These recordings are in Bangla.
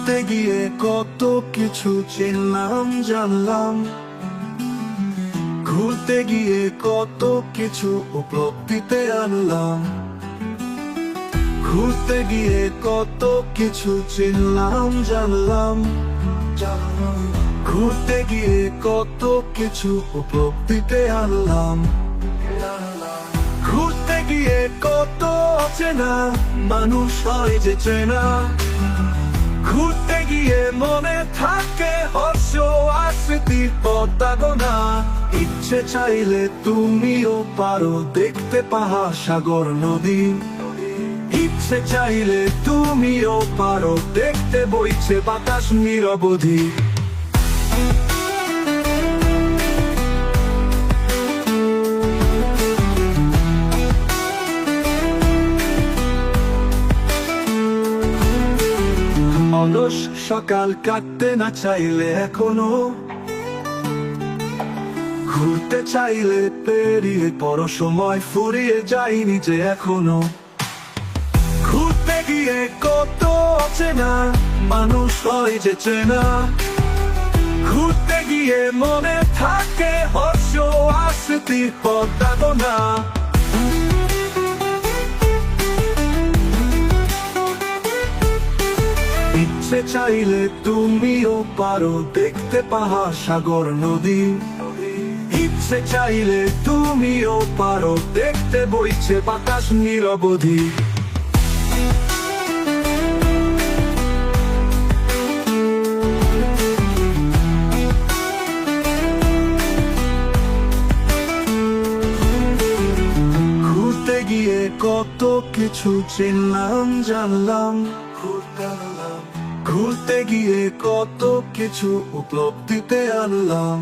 গিয়ে কত কিছু চিনলাম, জানলাম। ঘুরতে গিয়ে কত কিছু উপলব্ধিতে আনলাম। ঘুরতে গিয়ে কত কিছু চিনলাম, জানলাম। ঘুরতে গিয়ে কত কিছু উপলব্ধিতে আনলাম। ঘুরতে গিয়ে কত অচেনা মানুষ হয় যে চেনা। ঘুরতে গিয়ে মনে থাকে হর্ষ আর স্মৃতির পদ্মাগনা ইচ্ছে চাইলে তুমিও পারো দেখতে পাহাড় সাগর নদী। ইচ্ছে চাইলে তুমিও পারো দেখতে বইছে বাতাস নিরবধি সকাল কাটতে না চাইলে এখনও। ঘুরতে চাইলে পেরিয়ে পর সময়, ফুরিয়ে যায়নি যে এখনও। ঘুরতে গিয়ে কত অচেনা মানুষ হয় যে চেনা। ঘুরতে গিয়ে মনে থাকে হর্ষ আর স্মৃতির পদ্মাগনা চাইলে তুমিও পারো দেখতে পাহাড় সাগর, নদী ইচ্ছে চাইলে তুমিও পারো দেখতে বইছে বাতাস নিরবধি কত কিছু চিনলাম, জানলাম। ঘুরতে গিয়ে কত কিছু উপলব্ধিতে আনলাম।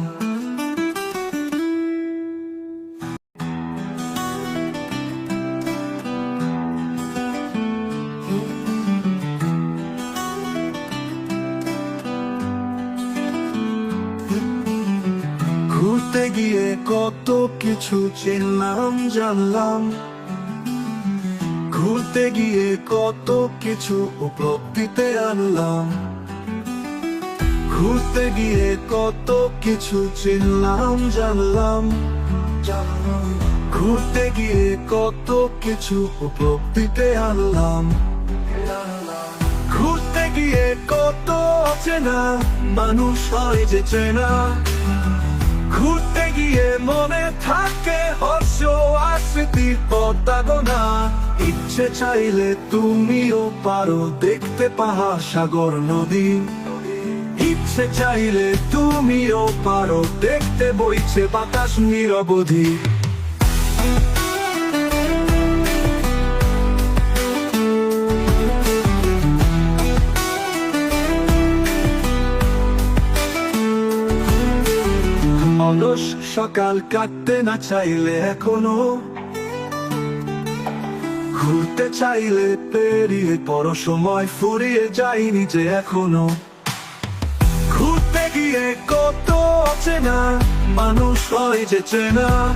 ঘুরতে গিয়ে কত কিছু চিনলাম জানলাম। ঘুরতে গিয়ে কত কিছু উপলব্ধিতে আনলাম। ঘুরতে গিয়ে কত কিছু চিনলাম, জানলাম। ঘুরতে গিয়ে কত কিছু উপলব্ধিতে আনলাম। ঘুরতে গিয়ে কত অচেনা মানুষ হয় যে চেনা। ঘুরতে গিয়ে মনে থাকে হর্ষ আর স্মৃতির পদ্মাগনা ইচ্ছে চাইলে তুমিও পারো দেখতে পাহাড় সাগর নদী। ইচ্ছে চাইলে তুমিও পারো দেখতে বইছে বাতাস নিরবধি। অলস সকাল কাটতে না চাইলে এখনও ঘুরতে চাইলে পেরিয়ে পর সময় ফুরিয়ে যায়নি যে এখনও। ঘুরতে গিয়ে কত অচেনা মানুষ হয় যে চেনা।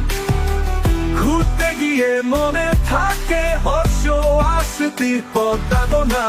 ঘুরতে গিয়ে মনে থাকে হর্ষ আসতি পদ্মা পদ্মাগনা